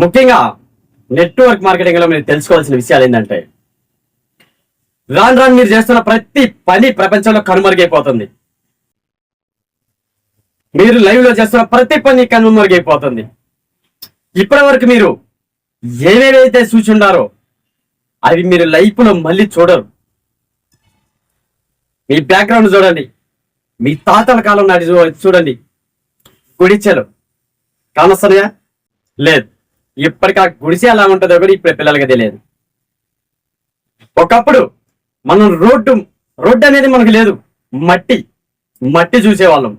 ముఖ్యంగా నెట్వర్క్ మార్కెటింగ్లో మీరు తెలుసుకోవాల్సిన విషయాలు ఏంటంటే రాను రాను మీరు చేస్తున్న ప్రతి పని ప్రపంచంలో కనుమరుగైపోతుంది. మీరు లైవ్లో చేస్తున్న ప్రతి పని కనుమరుగైపోతుంది. ఇప్పటి వరకు మీరు ఏవేవైతే చూచుండారో అవి మీరు లైఫ్లో మళ్ళీ చూడరు. మీ బ్యాక్గ్రౌండ్ చూడండి. మీ తాతల కాలం నాటి చూ- చూడండి. గుడిచెలు. కానొస్తున్నాయా? లేదు. ఇప్పటికి ఆ గుడిసె ఎలా ఉంటుందో కూడా ఇప్పుడు పిల్లలకి తెలియదు. ఒకప్పుడు మనం రోడ్డు రోడ్డు అనేది మనకు లేదు. మట్టి మట్టి చూసేవాళ్ళం.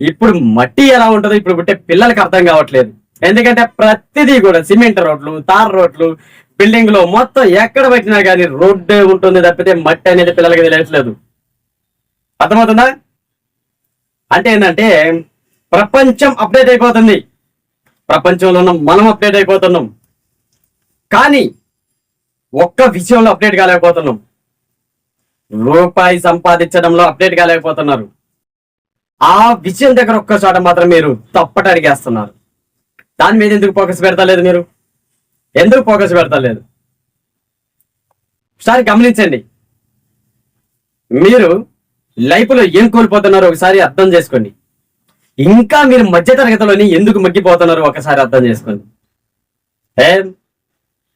ఇప్పుడు మట్టి ఎలా ఉంటుందో ఇప్పుడు పుట్టే పిల్లలకి అర్థం కావట్లేదు. ఎందుకంటే ప్రతిదీ కూడా సిమెంట్ రోడ్లు తార్ రోడ్లు బిల్డింగ్లో మొత్తం ఎక్కడ పెట్టినా కానీ రోడ్డే ఉంటుంది తప్పితే మట్టి అనేది పిల్లలకి తెలియట్లేదు. అర్థమవుతుందా? అంటే ఏంటంటే ప్రపంచం అప్డేట్ అయిపోతుంది. ప్రపంచంలో ఉన్న మనం అప్డేట్ అయిపోతున్నాం. కానీ ఒక్క విషయంలో అప్డేట్ కాలేకపోతున్నాం. రూపాయి సంపాదించడంలో అప్డేట్ కాలేకపోతున్నారు. ఆ విషయం దగ్గర ఒక్క చోట మాత్రం మీరు తప్పట అడిగేస్తున్నారు. దాని మీద ఎందుకు ఫోకస్ పెడతలేదు మీరు? ఎందుకు ఫోకస్ పెడతలేదు? ఒకసారి గమనించండి. మీరు లైఫ్లో ఏం కోల్పోతున్నారో ఒకసారి అర్థం చేసుకోండి. ఇంకా మీరు మధ్య తరగతిలోని ఎందుకు మగ్గిపోతున్నారు ఒకసారి అర్థం చేసుకోండి. ఏ?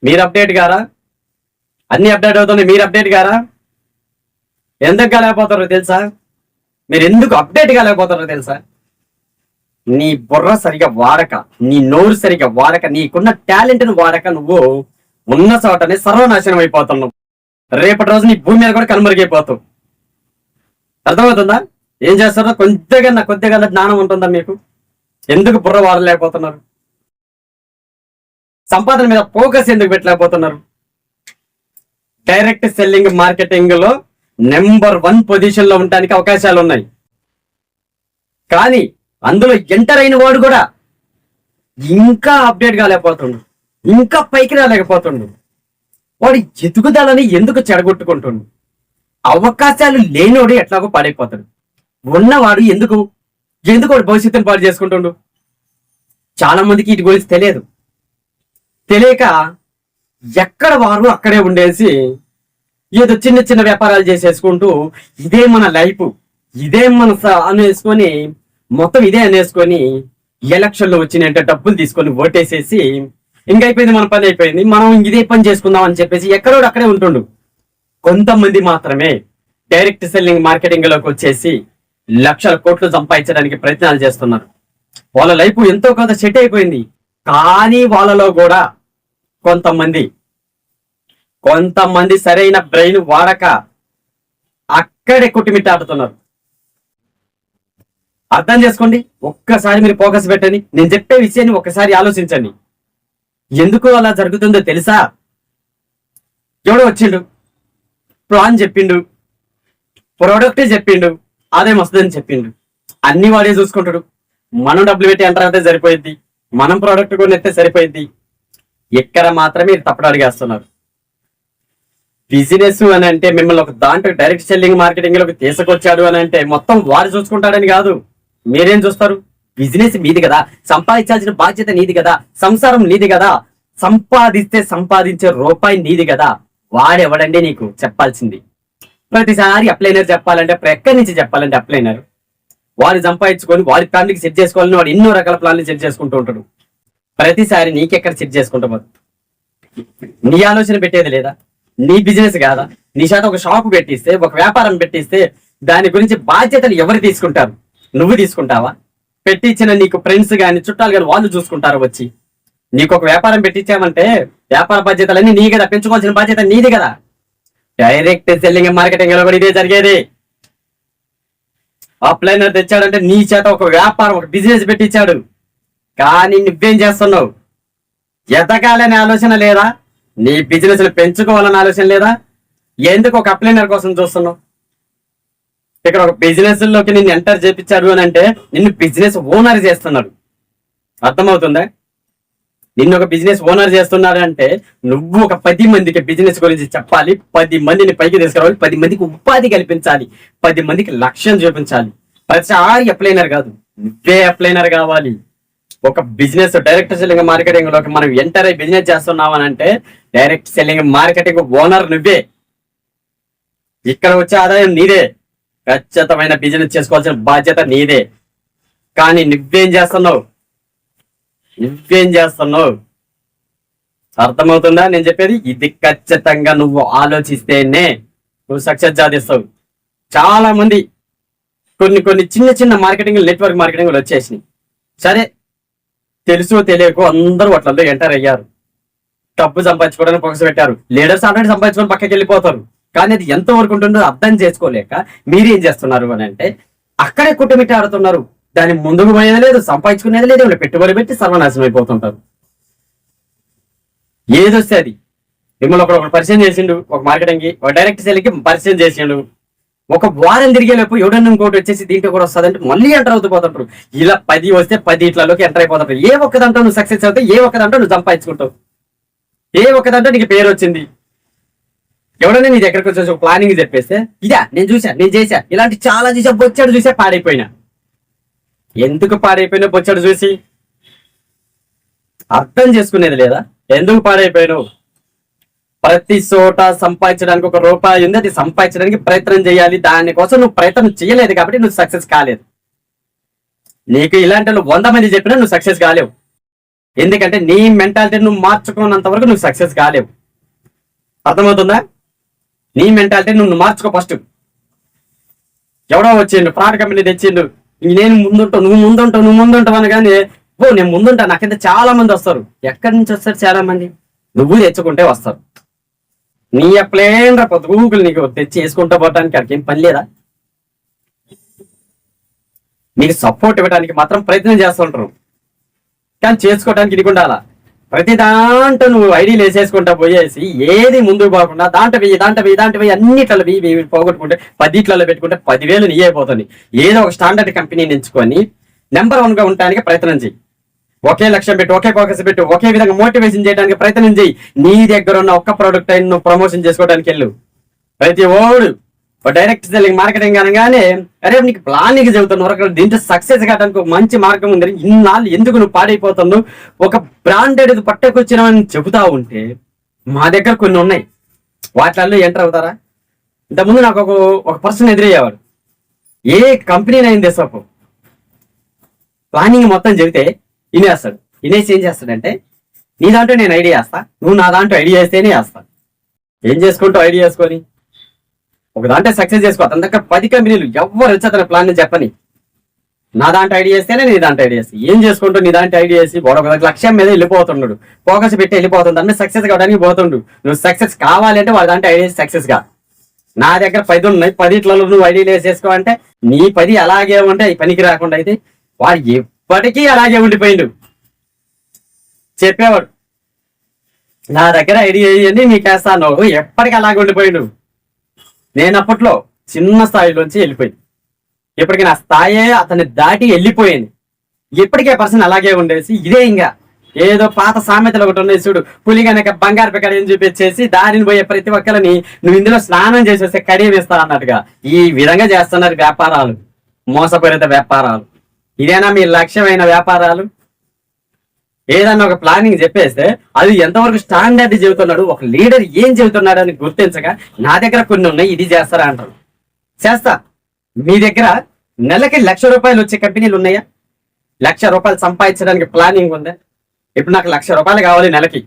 మీరు అప్డేట్ గారా? అన్ని అప్డేట్ అవుతున్నాయి. మీరు అప్డేట్ గారా? ఎందుకు కాలేకపోతారో తెలుసా? మీరు ఎందుకు అప్డేట్ కాలేకపోతారో తెలుసా? నీ బుర్ర సరిగా వాడక నీ నోరు సరిగా వాడక నీకున్న టాలెంట్ని వాడక నువ్వు ఉన్న చోటనే సర్వనాశనం అయిపోతున్నావు. రేపటి రోజు నీ భూమి మీద కూడా కనుమరుగైపోతావు. అర్థమవుతుందా? ఏం చేస్తారో కొద్దిగా కొద్దిగా జ్ఞానం ఉంటుందా మీకు? ఎందుకు బుర్ర వాడలేకపోతున్నారు? సంపాదన మీద ఫోకస్ ఎందుకు పెట్టలేకపోతున్నారు? డైరెక్ట్ సెల్లింగ్ మార్కెటింగ్లో నెంబర్ వన్ పొజిషన్లో ఉండడానికి అవకాశాలు ఉన్నాయి. కానీ అందులో ఎంటర్ అయిన వాడు కూడా ఇంకా అప్డేట్ కాలేకపోతుండు. ఇంకా పైకి రాలేకపోతుండు. వాడు ఎదుగుదలని ఎందుకు చెడగొట్టుకుంటుండు? అవకాశాలు లేనివాడు ఎట్లాగో పడైపోతాడు. ఉన్నవాడు ఎందుకు? ఎందుకు వాడు భవిష్యత్తును పాడు చేసుకుంటుండు? చాలా మందికి ఇటు గురించి తెలియదు. తెలియక ఎక్కడ వారు అక్కడే ఉండేసి ఏదో చిన్న చిన్న వ్యాపారాలు చేసేసుకుంటూ ఇదే మన లైఫ్ ఇదే మన అనేసుకొని మొత్తం ఇదే అనేసుకొని ఎలక్షన్లో వచ్చిన వచ్చినంటే డబ్బులు తీసుకొని ఓటేసేసి ఇంకా అయిపోయింది మన పని అయిపోయింది మనం ఇదే పని చేసుకుందాం అని చెప్పేసి ఎక్కడోడు అక్కడే ఉంటుండు. కొంతమంది మాత్రమే డైరెక్ట్ సెల్లింగ్ మార్కెటింగ్లోకి వచ్చేసి లక్షల కోట్లు సంపాదించడానికి ప్రయత్నాలు చేస్తున్నారు. వాళ్ళ లైఫ్ ఎంతో కొంత సెట్ అయిపోయింది. కానీ వాళ్ళలో కూడా కొంతమంది కొంతమంది సరైన బ్రెయిన్ వాడక అక్కడే కొట్టిమిట్టాడుతున్నారు. అర్థం చేసుకోండి ఒక్కసారి మీరు ఫోకస్ పెట్టండి. నేను చెప్పే విషయాన్ని ఒక్కసారి ఆలోచించండి. ఎందుకు అలా జరుగుతుందో తెలుసా? ఎవడో వచ్చిండు ప్లాన్ చెప్పిండు ప్రోడక్ట్ చెప్పిండు ఆదాయం వస్తుందని చెప్పిండు. అన్ని వాడే చూసుకుంటాడు. మనం డబ్బులు పెట్టి ఎంటర్ అయితే సరిపోయింది మనం ప్రోడక్ట్ కూడా ఎత్తే సరిపోయింది ఇక్కడ మాత్రమే తప్పుడు అడిగేస్తున్నారు. బిజినెస్ అని అంటే మిమ్మల్ని ఒక దాంట్లో డైరెక్ట్ సెల్లింగ్ మార్కెటింగ్లోకి తీసుకొచ్చాడు అని అంటే మొత్తం వారు చూసుకుంటాడని కాదు. మీరేం చూస్తారు? బిజినెస్ మీది కదా. సంపాదించాల్సిన బాధ్యత నీది కదా. సంసారం నీది కదా. సంపాదిస్తే సంపాదించే రూపాయి నీది కదా. వాడెవడండి నీకు? చెప్పాల్సింది. ప్రతిసారి అప్లైనర్ చెప్పాలంటే అప్పుడు ఎక్కడి నుంచి చెప్పాలంటే అప్లైనర్ వారు సంపాదించుకొని వారి ఫ్యామిలీకి సెట్ చేసుకోవాలని వాడు ఎన్నో రకాల ప్లాన్లు సెట్ చేసుకుంటూ ఉంటాడు. ప్రతిసారి నీకెక్కడ సెట్ చేసుకుంటా నీ ఆలోచన పెట్టేది లేదా? నీ బిజినెస్ కాదా? నీ చేత ఒక షాప్ పెట్టిస్తే ఒక వ్యాపారం పెట్టిస్తే దాని గురించి బాధ్యతలు ఎవరు తీసుకుంటారు? నువ్వు తీసుకుంటావా? పెట్టించిన నీకు ఫ్రెండ్స్ కానీ చుట్టాలు కానీ వాళ్ళు చూసుకుంటారు వచ్చి? నీకు ఒక వ్యాపారం పెట్టించామంటే వ్యాపార బాధ్యతలన్నీ నీ కదా పెంచుకోవాల్సిన బాధ్యత నీది కదా డైరెక్ట్ సెల్లింగ్ మార్కెటింగ్లో కూడా ఇదే జరిగేది. ఆఫ్లైన్ తెచ్చాడంటే నీ చేత ఒక వ్యాపారం ఒక బిజినెస్ పెట్టించాడు. కానీ నువ్వేం చేస్తున్నావు? ఎదగాలనే ఆలోచన లేదా? నీ బిజినెస్ పెంచుకోవాలనే ఆలోచన లేదా? ఎందుకు ఒక అప్లైనర్ కోసం చూస్తున్నావు? ఇక్కడ ఒక బిజినెస్లోకి నిన్ను ఎంటర్ చేపించాడు అని అంటే నిన్ను బిజినెస్ ఓనర్ చేస్తున్నాడు. అర్థమవుతుందా? నిన్ను ఒక బిజినెస్ ఓనర్ చేస్తున్నాడంటే నువ్వు ఒక పది మందికి బిజినెస్ గురించి చెప్పాలి. పది మందిని పైకి తీసుకురావాలి. పది మందికి ఉపాధి కల్పించాలి. పది మందికి లక్ష్యం చూపించాలి. ప్రతిసారి అప్లైనర్ కాదు. నువ్వే అప్లైనర్ కావాలి. ఒక బిజినెస్ డైరెక్ట్ సెల్లింగ్ మార్కెటింగ్లోకి మనం ఎంటర్ అయి బిజినెస్ చేస్తున్నాం అని అంటే డైరెక్ట్ సెల్లింగ్ మార్కెటింగ్ ఓనర్ నువ్వే. ఇక్కడ వచ్చే ఆదాయం నీదే. ఖచ్చితమైన బిజినెస్ చేసుకోవాల్సిన బాధ్యత నీదే. కానీ నువ్వేం చేస్తున్నావు? నువ్వేం చేస్తున్నావు? అర్థమవుతుందా? నేను చెప్పేది ఇది ఖచ్చితంగా నువ్వు ఆలోచిస్తేనే నువ్వు సక్సెస్ సాధిస్తావు. చాలా మంది కొన్ని కొన్ని చిన్న చిన్న మార్కెటింగ్ నెట్వర్క్ మార్కెటింగ్లు వచ్చేసినాయి. సరే తెలుసో తెలియకో అందరూ వాటిలో ఎంటర్ అయ్యారు. డబ్బు సంపాదించుకోవడానికి పొగస పెట్టారు. లీడర్స్ ఆల్రెడీ సంపాదించుకొని పక్కకి వెళ్ళిపోతారు. కానీ అది ఎంత వరకు ఉంటుందో అర్థం చేసుకోలేక మీరేం చేస్తున్నారు అని అంటే అక్కడే కుట్టుమిట్టి ఆడుతున్నారు దాని ముందుకు పోయేది లేదు సంపాదించుకునేది లేదు పెట్టుబడి పెట్టి సర్వనాశనం అయిపోతుంటారు. ఏదొస్తే అది. మిమ్మల్ని ఒకడు ఒకడు పరిచయం చేసిండు ఒక మార్కెటింగ్కి ఒక డైరెక్ట్ సెల్కి పరిచయం చేసిండు. ఒక వారం తిరిగేలోపు ఎవడన్నా ఇంకోటి వచ్చేసి దీంట్లో కూడా వస్తుందంటే మళ్ళీ ఎంటర్ అవుతూ ఇలా పది వస్తే పది ఇట్లలోకి ఎంటర్ అయిపోతుంటారు. ఏ ఒక్కదంటో నువ్వు సక్సెస్ అవుతావు ఏ ఒక్కదంటో నువ్వు సంపాదించుకుంటావు. ఏ ఒక్కదంటో నీకు పేరు వచ్చింది. ఎవడన్నా నీ దగ్గరకు వచ్చేసి ఒక ప్లానింగ్ చెప్పేస్తే ఇదా నేను చూసా నేను చేశా. ఇలాంటి చాలా చూసా వచ్చాడు చూసా పాడైపోయినా. ఎందుకు పాడైపోయినా బొచ్చాడు చూసి. అర్థం చేసుకునేది లేదా? ఎందుకు పాడైపోయావు ప్రతి చోట సంపాదించడానికి ఒక రూపాయి ఉంది అది సంపాదించడానికి ప్రయత్నం చేయాలి. దానికోసం నువ్వు ప్రయత్నం చేయలేదు కాబట్టి నువ్వు సక్సెస్ కాలేదు. నీకు ఇలాంటి వంద మంది చెప్పినా నువ్వు సక్సెస్ కాలేవు. ఎందుకంటే నీ మెంటాలిటీ నువ్వు మార్చుకున్నంత వరకు నువ్వు సక్సెస్ కాలేవు. అర్థమవుతుందా? నీ మెంటాలిటీ నువ్వు మార్చుకో ఫస్ట్. ఎవడో వచ్చిండు ఫ్రాడ్ కంపెనీ తెచ్చిండు. నేను ముందుంటావు నువ్వు ముందుంటావు నువ్వు ముందుంటావు అనగానే ఓ నేను ముందుంటా నాకైతే చాలా మంది వస్తారు. ఎక్కడి నుంచి వస్తారు చాలా మంది? నువ్వు తెచ్చుకుంటే వస్తారు. నీ ప్లేన్ రా పొద్దు గూగుల్ నీకు తెచ్చి వేసుకుంటా పోవడానికి అక్కడికి ఏం పని లేదా? నీకు సపోర్ట్ ఇవ్వడానికి మాత్రం ప్రయత్నం చేస్తుంటారు కానీ చేసుకోవడానికి ఇది ఉండాలా? ప్రతి దాంట్లో నువ్వు ఐడీలు వేసేసుకుంటా పోయేసి ఏది ముందుకు పోకుండా దాంట్లో వెయ్యి దాంట్లో వెయ్యి దాంట్లో వెయ్యి అన్నిట్లలో వెయ్యి వెయ్యి పోగొట్టుకుంటే పదిట్లలో పెట్టుకుంటే పదివేలు నీ అయిపోతుంది. ఏదో ఒక స్టాండర్డ్ కంపెనీని ఎంచుకొని నెంబర్ వన్గా ఉండడానికి ప్రయత్నం చేయి ఒకే లక్ష్యం పెట్టి ఒకే ఫోకస్ పెట్టు ఒకే విధంగా మోటివేషన్ చేయడానికి ప్రయత్నం చేయి నీ దగ్గర ఉన్న ఒక్క ప్రోడక్ట్ అయిన నువ్వు ప్రమోషన్ చేసుకోవడానికి వెళ్ళు. ప్రతి ఓడు డైరెక్ట్ సెల్లింగ్ మార్కెటింగ్ అనగానే అరే నీకు ప్లానింగ్ చెబుతున్నావు దీంట్లో సక్సెస్ కావడానికి ఒక మంచి మార్గం ఉంది. ఇన్నాళ్ళు ఎందుకు నువ్వు పాడైపోతున్నావు? ఒక బ్రాండెడ్ పట్టకొచ్చినావని చెబుతా ఉంటే మా దగ్గర కొన్ని ఉన్నాయి. వాటిల్లో ఎంటర్ అవుతారా? ఇంతకుముందు నాకు ఒక ఒక పర్సన్ ఎదురయ్యేవాడు. ఏ కంపెనీనైంది అయింది సోపు ప్లానింగ్ మొత్తం చెబితే ఇనేస్తాడు ఇనేసి ఏం చేస్తాడంటే నీ దాంట్లో నేను ఐడియా వేస్తా. నువ్వు నా దాంట్లో ఐడియా వేస్తేనే వేస్తా. ఏం చేసుకుంటావు ఐడియా వేసుకొని? ఒక దాంట్లో సక్సెస్ చేసుకో. అతని దగ్గర పది కంపెనీలు. ఎవరు వచ్చి అతని ప్లాన్ చెప్పని? నా దాంట్లో ఐడియా చేస్తేనే నీ దాంట్లో ఐడియా చేసి ఏం చేసుకుంటూ నీ దాంట్లో ఐడియా వేసి ఒక లక్ష్యం మీద వెళ్ళిపోతున్నాడు. ఫోకస్ పెట్టి వెళ్ళిపోతుంది అంటే సక్సెస్ కావడానికి పోతుండు. నువ్వు సక్సెస్ కావాలంటే వాళ్ళ దాంట్లో ఐడియా సక్సెస్గా నా దగ్గర పది ఉన్నాయి. పదిట్లలో నువ్వు ఐడియా చేసుకో అంటే నీ పది అలాగే ఉంటే పనికి రాకుండా అయితే వాడు ఎప్పటికీ అలాగే ఉండిపోయిండు. చెప్పేవాడు. నా దగ్గర ఐడియా అయ్యింది మీకు వేస్తాను. ఎప్పటికీ అలాగే ఉండిపోయిండు. నేను అప్పట్లో చిన్న స్థాయిలోంచి వెళ్ళిపోయింది. ఇప్పటికీ నా స్థాయి అతన్ని దాటి వెళ్ళిపోయింది. ఇప్పటికే పర్సన్ అలాగే ఉండేసి ఇదే ఇంకా. ఏదో పాత సామెతలు ఒకటి ఉన్నాయి చూడు పులి కనుక బంగారు పెక్కడ ఏం చూపించేసి దారిని పోయే ప్రతి ఒక్కరిని నువ్వు ఇందులో స్నానం చేసేస్తే కడియ వేస్తారు అన్నట్టుగా ఈ విధంగా చేస్తున్నారు వ్యాపారాలు. మోసపూరిత వ్యాపారాలు. ఇదేనా మీ లక్ష్యమైన వ్యాపారాలు? ఏదన్నా ఒక ప్లానింగ్ చెప్పేస్తే అది ఎంతవరకు స్టాండర్డ్ చెబుతున్నాడు ఒక లీడర్ ఏం చెబుతున్నాడు అని గుర్తించగా నా దగ్గర కొన్ని ఉన్నాయి ఇది చేస్తారా అంటారు చేస్తా. మీ దగ్గర నెలకి లక్ష రూపాయలు వచ్చే కంపెనీలు ఉన్నాయా? లక్ష రూపాయలు సంపాదించడానికి ప్లానింగ్ ఉందా? ఇప్పుడు నాకు లక్ష రూపాయలు కావాలి నెలకి.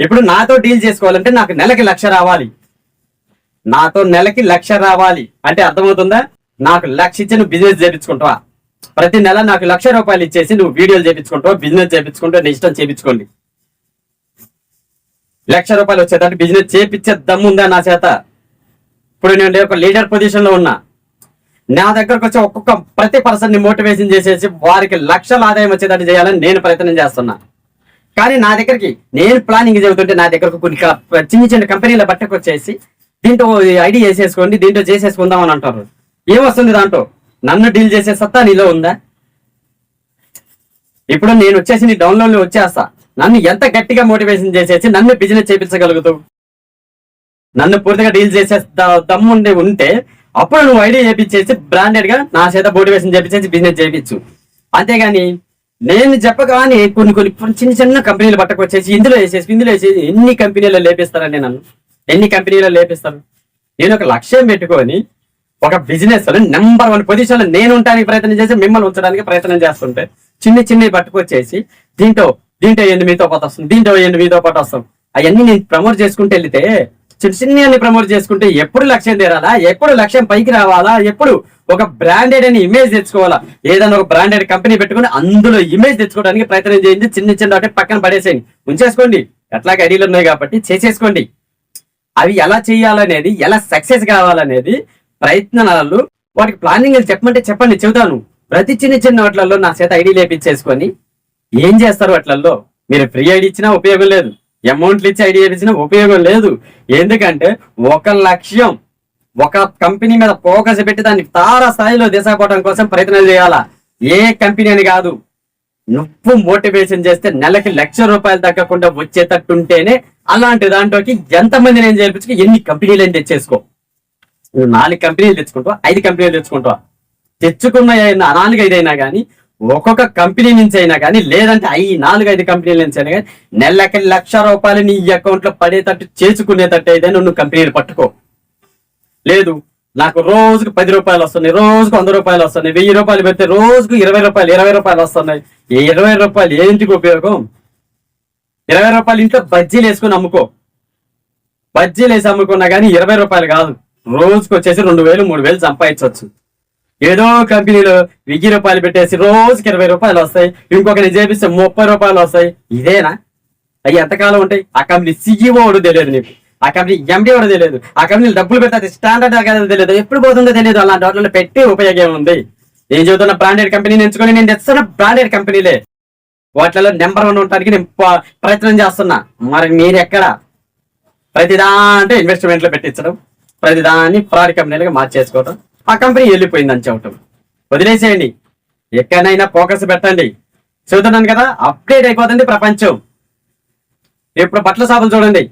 ఇప్పుడు నాతో డీల్ చేసుకోవాలంటే నాకు నెలకి లక్ష రావాలి. నాతో నెలకి లక్ష రావాలి. అంటే అర్థమవుతుందా? నాకు లక్ష ఇచ్చి బిజినెస్ చేయించుకుంటావా ప్రతి నెల నాకు లక్ష రూపాయలు ఇచ్చేసి నువ్వు వీడియోలు చేయించుకుంటావు బిజినెస్ చేయించుకుంటావు నీ ఇష్టం చేయించుకోండి లక్ష రూపాయలు వచ్చేదాన్ని బిజినెస్ చేపించే దమ్ముందా నా చేత? ఇప్పుడు నేను ఒక లీడర్ పొజిషన్లో ఉన్నా. నా దగ్గరకు వచ్చి ఒక్కొక్క ప్రతి పర్సన్ని మోటివేషన్ చేసేసి వారికి లక్షల ఆదాయం వచ్చేటట్టు చేయాలని నేను ప్రయత్నం చేస్తున్నా. కానీ నా దగ్గరికి నేను ప్లానింగ్ చెబుతుంటే నా దగ్గరకు కొన్ని చిన్న చిన్న కంపెనీల బట్టకు వచ్చేసి దీంట్లో ఐడి చేసేసుకోండి దీంట్లో చేసేసుకుందాం అని అంటారు. ఏమొస్తుంది దాంట్లో? నన్ను డీల్ చేసే సత్తా నీలో ఉందా? ఇప్పుడు నేను వచ్చేసి నీ డౌన్లోడ్ వచ్చేస్తా. నన్ను ఎంత గట్టిగా మోటివేషన్ చేసేసి నన్ను బిజినెస్ చేపించగలుగుతావు? నన్ను పూర్తిగా డీల్ చేసే దమ్ముండి ఉంటే అప్పుడు నువ్వు ఐడియా చేపించేసి బ్రాండెడ్గా నా చేత మోటివేషన్ చేపించేసి బిజినెస్ చేయించు అంతేగాని నేను చెప్పగానే కొన్ని కొన్ని చిన్న చిన్న కంపెనీలు పట్టకొచ్చేసి ఇందులో వేసేసి ఇందులో వేసేసి ఎన్ని కంపెనీలు లేపిస్తారండి నన్ను? ఎన్ని కంపెనీలు లేపిస్తారు? నేను ఒక లక్ష్యం పెట్టుకొని ఒక బిజినెస్లో నెంబర్ వన్ పొజిషన్లో నేను ఉండడానికి ప్రయత్నం చేసి మిమ్మల్ని ఉంచడానికి ప్రయత్నం చేస్తుంటే చిన్న చిన్నవి పట్టుకొచ్చేసి దీంట్లో దీంట్లో ఏంటి మీతో పాటు వస్తుంది దీంట్లో ఏంటి మీతో పాటు వస్తాం అవన్నీ నేను ప్రమోట్ చేసుకుంటూ వెళ్తే చిన్న చిన్న ప్రమోట్ చేసుకుంటే ఎప్పుడు లక్ష్యం తీరాలా? ఎప్పుడు లక్ష్యం పైకి రావాలా? ఎప్పుడు ఒక బ్రాండెడ్ అని ఇమేజ్ తెచ్చుకోవాలా? ఏదైనా ఒక బ్రాండెడ్ కంపెనీ పెట్టుకుని అందులో ఇమేజ్ తెచ్చుకోవడానికి ప్రయత్నం చేయండి. చిన్న చిన్న ఒకటి పక్కన పడేసేయండి. ఉంచేసుకోండి. ఎట్లాగ ఐడియాలు ఉన్నాయి కాబట్టి చేసేసుకోండి. అవి ఎలా చేయాలనేది ఎలా సక్సెస్ కావాలనేది ప్రయత్నాలు. వాటికి ప్లానింగ్ చెప్పమంటే చెప్పండి చెబుతాను. ప్రతి చిన్న చిన్న వాటిలలో నా చేత ఐడి లేపించేసుకొని ఏం చేస్తారు వాటిలలో? మీరు ఫ్రీ ఐడి ఇచ్చినా ఉపయోగం లేదు. అమౌంట్లు ఇచ్చి ఐడి ఇచ్చినా ఉపయోగం లేదు. ఎందుకంటే ఒక లక్ష్యం ఒక కంపెనీ మీద ఫోకస్ పెట్టి దాన్ని తార స్థాయిలో దిశపోవడం కోసం ప్రయత్నం చేయాలా? ఏ కంపెనీ అని కాదు. నువ్వు మోటివేషన్ చేస్తే నెలకి లక్ష రూపాయలు తగ్గకుండా వచ్చేటట్టుంటేనే అలాంటి దాంట్లోకి ఎంతమంది నేను చేర్పించుకో? ఎన్ని కంపెనీలు అని తెచ్చేసుకో? నువ్వు నాలుగు కంపెనీలు తెచ్చుకుంటావా? ఐదు కంపెనీలు తెచ్చుకుంటావా? తెచ్చుకున్న నాలుగు ఐదు అయినా కానీ ఒక్కొక్క కంపెనీ నుంచి అయినా కానీ లేదంటే ఐ నాలుగు ఐదు కంపెనీల నుంచి అయినా కానీ నెలకి లక్ష రూపాయలు నీ అకౌంట్లో పడేటట్టు చేసుకునేటట్టు ఏదైనా నువ్వు కంపెనీలు పట్టుకో. లేదు నాకు రోజుకు పది రూపాయలు వస్తున్నాయి రోజుకు వంద రూపాయలు వస్తున్నాయి వెయ్యి రూపాయలు పెడితే రోజుకు ఇరవై రూపాయలు ఇరవై రూపాయలు వస్తున్నాయి. ఈ ఇరవై రూపాయలు ఏంటికి ఉపయోగం? ఇరవై రూపాయలు ఇంట్లో బజ్జీలు వేసుకుని అమ్ముకో. బజ్జీలు వేసి అమ్ముకున్నా కానీ ఇరవై రూపాయలు కాదు. రోజుకి వచ్చేసి రెండు వేలు మూడు వేలు సంపాదించవచ్చు. ఏదో కంపెనీలో వెయ్యి రూపాయలు పెట్టేసి రోజుకి ఇరవై రూపాయలు వస్తాయి ఇంకొకరిని చేపిస్తే ముప్పై రూపాయలు వస్తాయి. ఇదేనా? అవి ఎంతకాలం ఉంటాయి? ఆ కంపెనీ సీఈఓ వాడు తెలియదు నీకు. ఆ కంపెనీ ఎండి వాడు తెలియదు. ఆ కంపెనీ డబ్బులు పెట్టాలి స్టాండర్డ్ కాదో తెలియదు. ఎప్పుడు పోతుందో తెలియదు. అలాంటి వాటిలో పెట్టి ఉపయోగం ఉంది. నేను చెబుతున్న బ్రాండెడ్ కంపెనీ ఎంచుకొని నేను తెస్తున్న బ్రాండెడ్ కంపెనీలే వాటిలో నెంబర్ వన్ ఉండడానికి నేను ప- ప్రయత్నం చేస్తున్నా. మరి మీరు ఎక్కడ ప్రతిదా అంటే ఇన్వెస్ట్మెంట్లో పెట్టించడం. ప్రతి ప్రతిదాన్ని ఫ్రాడ్ కంపెనీలుగా మార్చేసుకోవటం. ఆ కంపెనీ వెళ్ళిపోయిందని చెప్పటం. వదిలేసేయండి. ఎక్కడైనా ఫోకస్ పెట్టండి. చూస్తున్నాను కదా అప్డేట్ అయిపోతుంది ప్రపంచం. ఇప్పుడు బట్టల షాపులు చూడండి.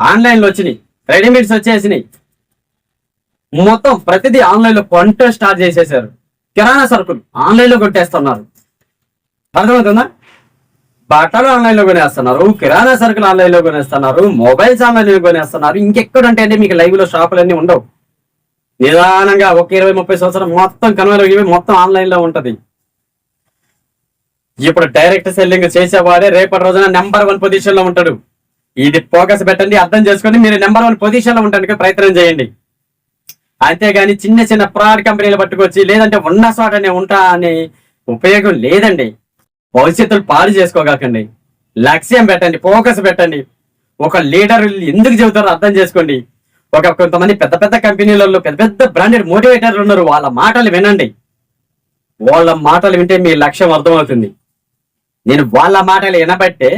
ఆన్లైన్లో వచ్చినాయి. రెడీమేడ్స్ వచ్చేసినాయి. మొత్తం ప్రతిదీ ఆన్లైన్లో కొంట స్టార్ట్ చేసేసారు. కిరాణా సరుకులు ఆన్లైన్లో కొట్టేస్తున్నారు. అర్థమవుతుందా? బట్టలు ఆన్లైన్లో కొనేస్తున్నారు కిరాణా సరుకులు ఆన్లైన్లో కొనేస్తున్నారు మొబైల్స్ ఆన్లైన్లో కొనేస్తున్నారు ఇంకెక్కడంటే అంటే మీకు లైవ్లో షాపులన్నీ ఉండవు. నిదానంగా ఒక ఇరవై ముప్పై సంవత్సరం మొత్తం కనుమలో మొత్తం ఆన్లైన్లో ఉంటది. ఇప్పుడు డైరెక్ట్ సెల్లింగ్ చేసేవాడే రేపటి రోజున నెంబర్ వన్ పొజిషన్లో ఉంటాడు. ఇది ఫోకస్ పెట్టండి అర్థం చేసుకొని మీరు నెంబర్ వన్ పొజిషన్లో ఉండడానికి ప్రయత్నం చేయండి. అంతేగాని చిన్న చిన్న ఫ్రాడ్ కంపెనీలు పట్టుకొచ్చి లేదంటే ఉన్న చోటనే ఉంటా అనే ఉపయోగం లేదండి. భవిష్యత్తులు పాడు చేసుకోగాకండి. లక్ష్యం పెట్టండి ఫోకస్ పెట్టండి. ఒక లీడర్ ఎందుకు చెబుతారో అర్థం చేసుకోండి. ఒక కొంతమంది పెద్ద పెద్ద కంపెనీలలో పెద్ద పెద్ద బ్రాండెడ్ మోటివేటర్లు ఉన్నారు వాళ్ళ మాటలు వినండి. వాళ్ళ మాటలు వింటే మీ లక్ష్యం అర్థమవుతుంది. నేను వాళ్ళ మాటలు వినబట్టే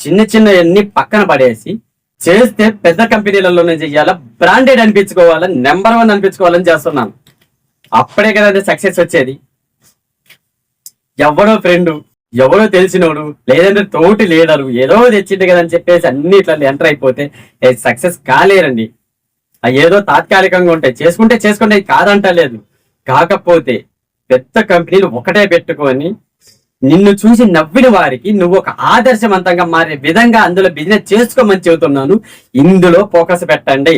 చిన్న చిన్న అన్ని పక్కన పడేసి చేస్తే పెద్ద కంపెనీలలోనే చెయ్యాలా బ్రాండెడ్ అనిపించుకోవాలని నెంబర్ వన్ అనిపించుకోవాలని చేస్తున్నాను. అప్పుడే కదండి సక్సెస్ వచ్చేది. ఎవడో ఫ్రెండు ఎవరో తెలిసినోడు లేదంటే తోటి లీడరు ఏదో తెచ్చింది కదని చెప్పేసి అన్ని ఇట్లా ఎంటర్ అయిపోతే సక్సెస్ కాలేరండి. ఏదో తాత్కాలికంగా ఉంటాయి. చేసుకుంటే చేసుకుంటే కాదంటలేదు. కాకపోతే పెద్ద కంపెనీలు ఒకటే పెట్టుకొని నిన్ను చూసి నవ్విన వారికి నువ్వు ఒక ఆదర్శవంతంగా మారే విధంగా అందులో బిజినెస్ చేసుకోమని చెబుతున్నాను. ఇందులో ఫోకస్ పెట్టండి.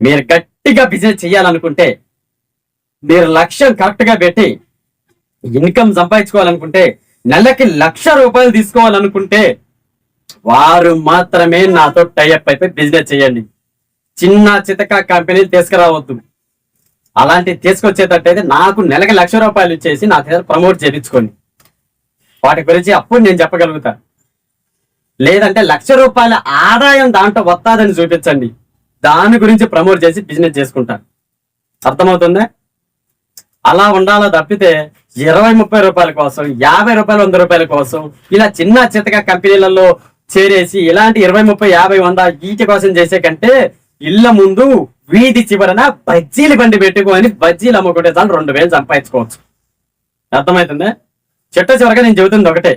మీరు గట్టిగా బిజినెస్ చేయాలనుకుంటే మీరు లక్ష్యం కరెక్ట్గా పెట్టి ఇన్కమ్ సంపాదించుకోవాలనుకుంటే నెలకి లక్ష రూపాయలు తీసుకోవాలనుకుంటే వారు మాత్రమే నాతో టైఅప్ అయిపోయి బిజినెస్ చేయండి. చిన్న చితక కంపెనీలు తీసుకురావద్దు. అలాంటి తీసుకొచ్చేటట్టయితే నాకు నెలకి లక్ష రూపాయలు ఇచ్చేసి నా దగ్గర ప్రమోట్ చేయించుకోండి. వాటి గురించి అప్పుడు నేను చెప్పగలుగుతా. లేదంటే లక్ష రూపాయల ఆదాయం దాంట్లో వస్తాదని చూపించండి. దాని గురించి ప్రమోట్ చేసి బిజినెస్ చేసుకుంటాను అర్థమవుతుందా? అలా ఉండాలో తప్పితే ఇరవై ముప్పై రూపాయల కోసం యాభై రూపాయలు వంద రూపాయల కోసం ఇలా చిన్న చితక కంపెనీలలో చేరేసి ఇలాంటి ఇరవై ముప్పై యాభై వంద వీటి కోసం చేసే కంటే ఇళ్ళ ముందు వీధి చివరన బజ్జీలు బండి పెట్టుకొని బజ్జీలు అమ్ముకుంటే చాలు రెండు వేలు సంపాదించుకోవచ్చు. అర్థమవుతుందా? చిట్ట చివరగా నేను చెబుతుంది ఒకటే.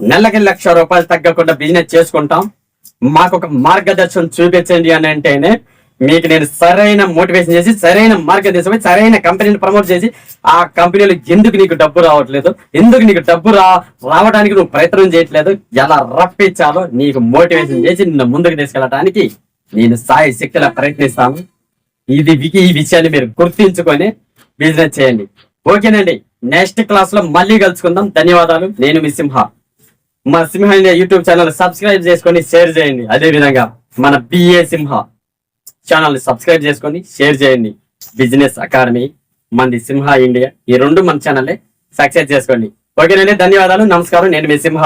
నెలకి లక్ష రూపాయలు తగ్గకుండా బిజినెస్ చేసుకుంటాం. మాకు ఒక మార్గదర్శనం చూపించండి అని అంటేనే మీకు నేను సరైన మోటివేషన్ చేసి సరైన మార్కెట్ తీసుకుపోయి సరైన కంపెనీని ప్రమోట్ చేసి ఆ కంపెనీలో ఎందుకు నీకు డబ్బు రావట్లేదు? ఎందుకు నీకు డబ్బు రా రావడానికి నువ్వు ప్రయత్నం చేయట్లేదు? ఎలా రప్పించాలో నీకు మోటివేషన్ చేసి నిన్ను ముందుకు తీసుకెళ్ళడానికి నేను సాయి శక్తిలా ప్రయత్నిస్తాను. ఇది వి- ఈ విషయాన్ని మీరు గుర్తించుకొని బిజినెస్ చేయండి. ఓకేనండి. నెక్స్ట్ క్లాస్లో మళ్ళీ కలుసుకుందాం. ధన్యవాదాలు. నేను మీ సింహ. మా Simha India YouTube channel subscribe చేసుకొని షేర్ చేయండి. అదే విధంగా మన బిఏ సింహ. ఛానల్ సబ్స్క్రైబ్ చేసుకొని షేర్ చేయండి. బిజినెస్ అకాడమీ మంది సింహ ఇండియా ఈ రెండు మన ఛానల్ సక్సెస్ చేసుకోండి. ఓకేనండి ధన్యవాదాలు నమస్కారం. నేను మీ సింహ.